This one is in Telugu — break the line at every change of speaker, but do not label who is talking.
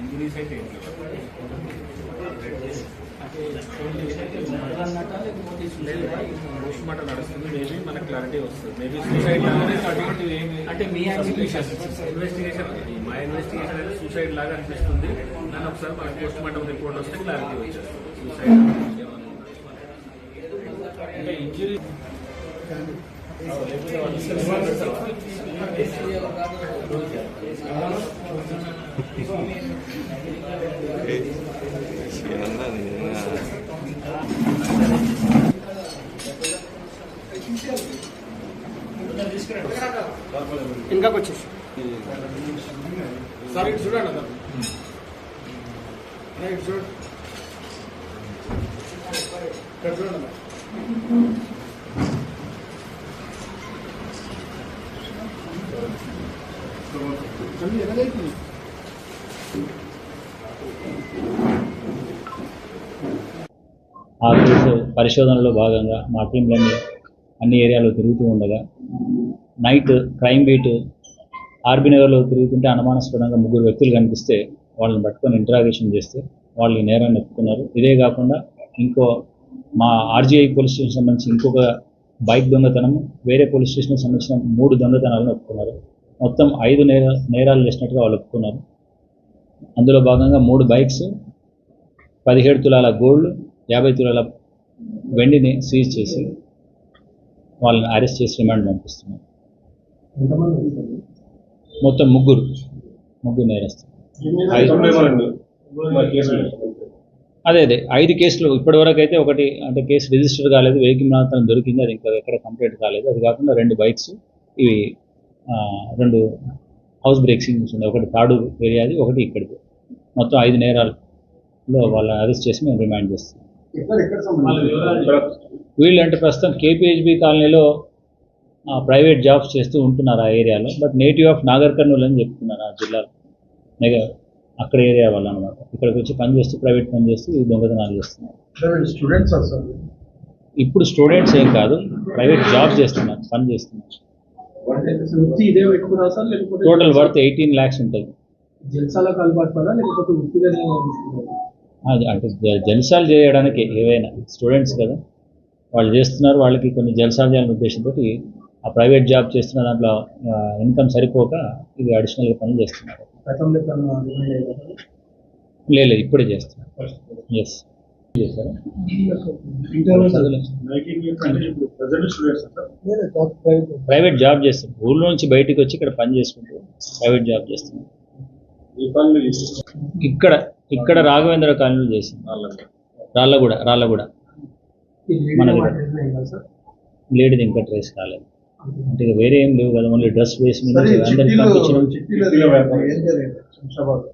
ఇంజరీస్ అయితే ఏం లేవు. పోస్ట్ మార్టం నడుస్తుంది మేబీ మనకు క్లారిటీ వస్తుంది మేబీ సూసైడ్ లాగానే అటువంటివి ఏమి
అంటే మీ
ఇన్వెస్టిగేషన్ మా ఇన్వెస్టిగేషన్ అయితే సూసైడ్ లాగా అనిపిస్తుంది. దాని ఒకసారి మనకు పోస్ట్ మార్టం రిపోర్ట్ వస్తే క్లారిటీ వచ్చేస్తుంది. సూసైడ్ అంటే ఇంజరీ
ఇంకాకి వచ్చేసి
సార్ ఇటు చూడండి అన్న అన్న, ఇటు చూడండి ఇక్కడ చూడండి అన్న.
ఆ కేసు పరిశోధనలో భాగంగా మా టీంలన్నీ అన్ని ఏరియాలో తిరుగుతూ ఉండగా నైట్ క్రైమ్ బీట్ ఆర్బీ నగర్లో తిరుగుతుంటే అనుమానాస్పదంగా ముగ్గురు వ్యక్తులు కనిపిస్తే వాళ్ళని పట్టుకొని ఇంటరాగేషన్ చేస్తే వాళ్ళు ఈ నేరాన్ని ఒప్పుకున్నారు. ఇదే కాకుండా ఇంకో మా ఆర్జీఐ పోలీస్ స్టేషన్ సంబంధించి ఇంకొక బైక్ దొంగతనం వేరే పోలీస్ స్టేషన్కి సంబంధించిన మూడు దొంగతనాలను ఒప్పుకున్నారు. మొత్తం ఐదు నేర నేరాలు చేసినట్టుగా వాళ్ళు ఒప్పుకున్నారు. అందులో భాగంగా మూడు బైక్స్ పదిహేడు తులాల గోల్డ్ యాభై తులాల వెండిని సీజ్ చేసి వాళ్ళని అరెస్ట్ చేసి రిమాండ్ పంపిస్తున్నాం. మొత్తం ముగ్గురు ముగ్గురు నేరస్తారు అదే అదే ఐదు కేసులు. ఇప్పటివరకు అయితే ఒకటి అంటే కేసు రిజిస్టర్ కాలేదు వెహికల్ మాత్రం దొరికింది అది ఇంకా ఎక్కడ కంప్లీట్ కాలేదు. అది కాకుండా రెండు బైక్స్ ఇవి రెండు హౌస్ బ్రేక్సింగ్స్ ఉన్నాయి ఒకటి తాడు ఏరియాది ఒకటి ఇక్కడిది. మొత్తం ఐదు నేరాల్లో వాళ్ళని అరెస్ట్ చేసి మేము రిమాండ్ చేస్తాం.
ఎక్కడ ఎక్కడ సంబంధించి
వీళ్ళు అంటే ప్రస్తుతం కేపీహెచ్బి కాలనీలో ప్రైవేట్ జాబ్స్ చేస్తూ ఉంటున్నారు ఆ ఏరియాలో. But native of Nagar Kurnool అని చెప్తున్నారు ఆ జిల్లాలో నెగ అక్కడ ఏరియా వాళ్ళు అనమాట ఇక్కడికి వచ్చి పని చేస్తూ ప్రైవేట్ పని చేస్తూ ఈ దొంగతనాలు చేస్తున్నారు.
స్టూడెంట్స్
ఇప్పుడు స్టూడెంట్స్ ఏం కాదు ప్రైవేట్ జాబ్స్ చేస్తున్నారు పని చేస్తున్నారు.
ఇదే లేకపోతే
టోటల్ వర్త్ ఎయిటీన్ ల్యాక్స్
జల్సాలకు లేకపోతే వృత్తిగానే?
అది అంటే జల్సాలు చేయడానికి ఏవైనా స్టూడెంట్స్ కదా వాళ్ళు చేస్తున్నారు వాళ్ళకి కొన్ని జల్సాలు చేయాలనే ఉద్దేశంతో ఆ ప్రైవేట్ జాబ్ చేస్తున్న దాంట్లో ఇన్కమ్ సరిపోక ఇది అడిషనల్గా పనులు చేస్తున్నారు? లేదు ఇప్పుడే చేస్తున్నారు ఎస్
ప్రైవేట్
జాబ్ చేస్తారు. ఊళ్ళో నుంచి బయటికి వచ్చి ఇక్కడ పని చేసుకుంటూ ప్రైవేట్ జాబ్ చేస్తున్నారు. ఇక్కడ ఇక్కడ రాఘవేంద్ర కాలనీలో చేసింది రాళ్ళగూడ. రాళ్ళగూడ
ఈ లేడీ
మనది. లేడీది ఇంకా ట్రేస్ కాలేదు అంటే వేరే ఏం లేవు కదా ఓన్లీ డ్రెస్ వేసి మీద అందరికి పంపించడం.